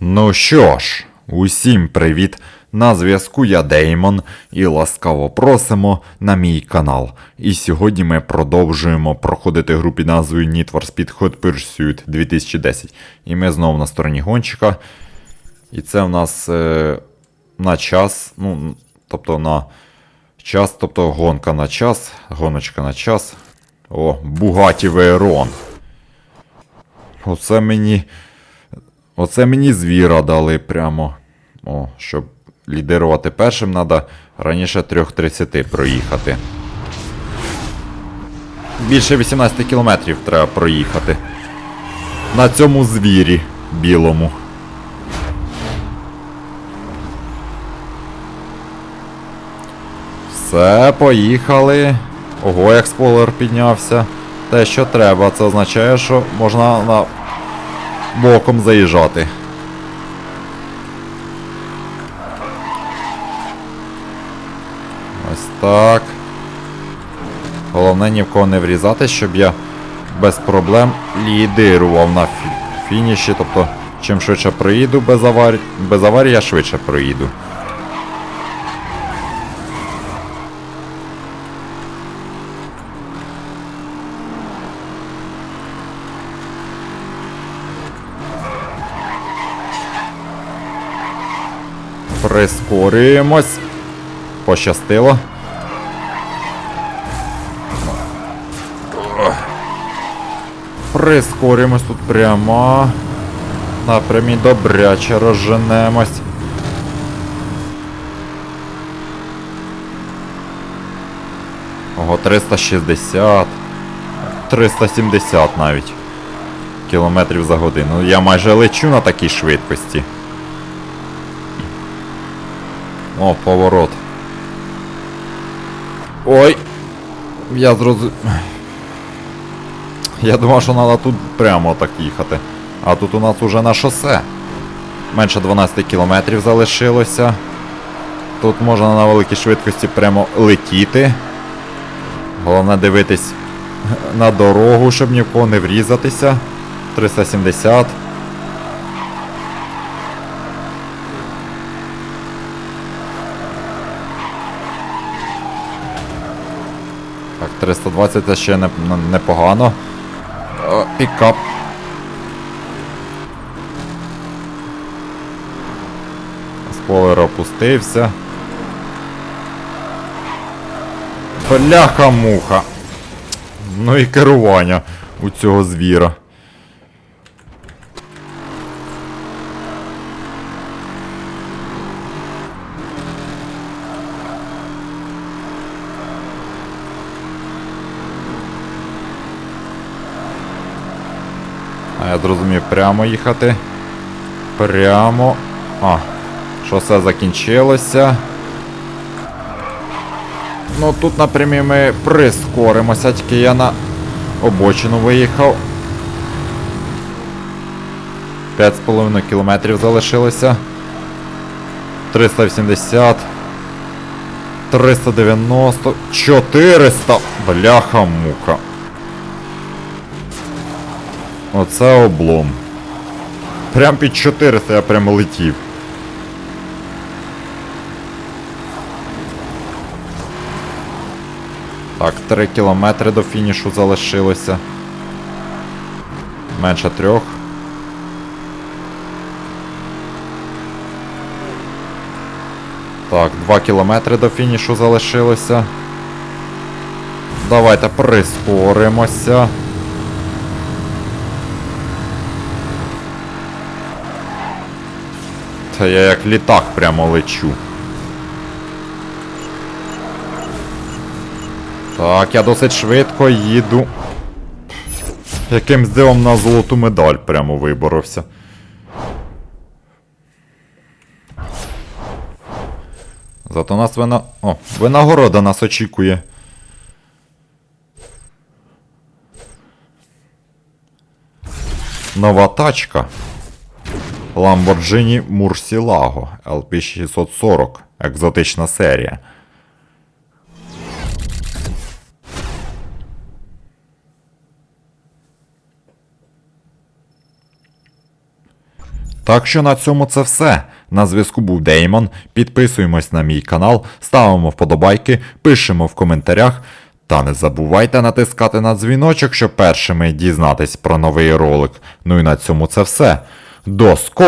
Ну що ж, усім привіт! На зв'язку я Деймон і ласкаво просимо на мій канал. І сьогодні ми продовжуємо проходити гру під назвою Need for Speed Hot Pursuit 2010. І ми знову на стороні гонщика. І це в нас е, на час, ну, тобто на час, тобто гонка на час, гоночка на час. О, Бугаті Вейрон. Оце мені. Оце мені звіра дали прямо. О, щоб лідирувати першим, треба раніше 3.30 проїхати. Більше 18 кілометрів треба проїхати. На цьому звірі білому. Все, поїхали. Ого, як спойлер піднявся. Те, що треба, це означає, що можна на боком заїжджати. Ось так. Головне ні в кого не врізати, щоб я без проблем лідирував на фі- фініші. Тобто, чим швидше проїду без аварій, без аварій я швидше проїду. Прискорюємось. Пощастило. Прискорюємось тут прямо. Напрямі добряче розженемось. Ого, 360. 370 навіть. Кілометрів за годину. Я майже лечу на такій швидкості. О, поворот. Ой. Я зрозумів. Я думав, що треба тут прямо так їхати. А тут у нас уже на шосе. Менше 12 кілометрів залишилося. Тут можна на великій швидкості прямо летіти. Головне дивитись на дорогу, щоб ні в кого не врізатися. 370. Так, 320 це ще не- непогано. О, пікап. Сполер опустився. Бляха-муха. Ну і керування у цього звіра. А я зрозумів, прямо їхати. Прямо. А, шосе закінчилося. Ну тут напрямі ми прискоримося, тільки я на обочину виїхав. 5,5 кілометрів залишилося. 380. 390. 400. Бляха-муха. Оце облом. Прям під 400 я прямо летів. Так, 3 кілометри до фінішу залишилося. Менше трьох. Так, 2 кілометри до фінішу залишилося. Давайте прискоримося. Я як літак прямо лечу. Так, я досить швидко їду. Якимсь дивом на золоту медаль прямо виборовся. Зато нас вина... О, винагорода нас очікує. Нова тачка. Lamborghini Murcielago LP640. Екзотична серія. Так що на цьому це все. На зв'язку був Деймон. Підписуємось на мій канал, ставимо вподобайки, пишемо в коментарях. Та не забувайте натискати на дзвіночок, щоб першими дізнатись про новий ролик. Ну і на цьому це все. До скорого!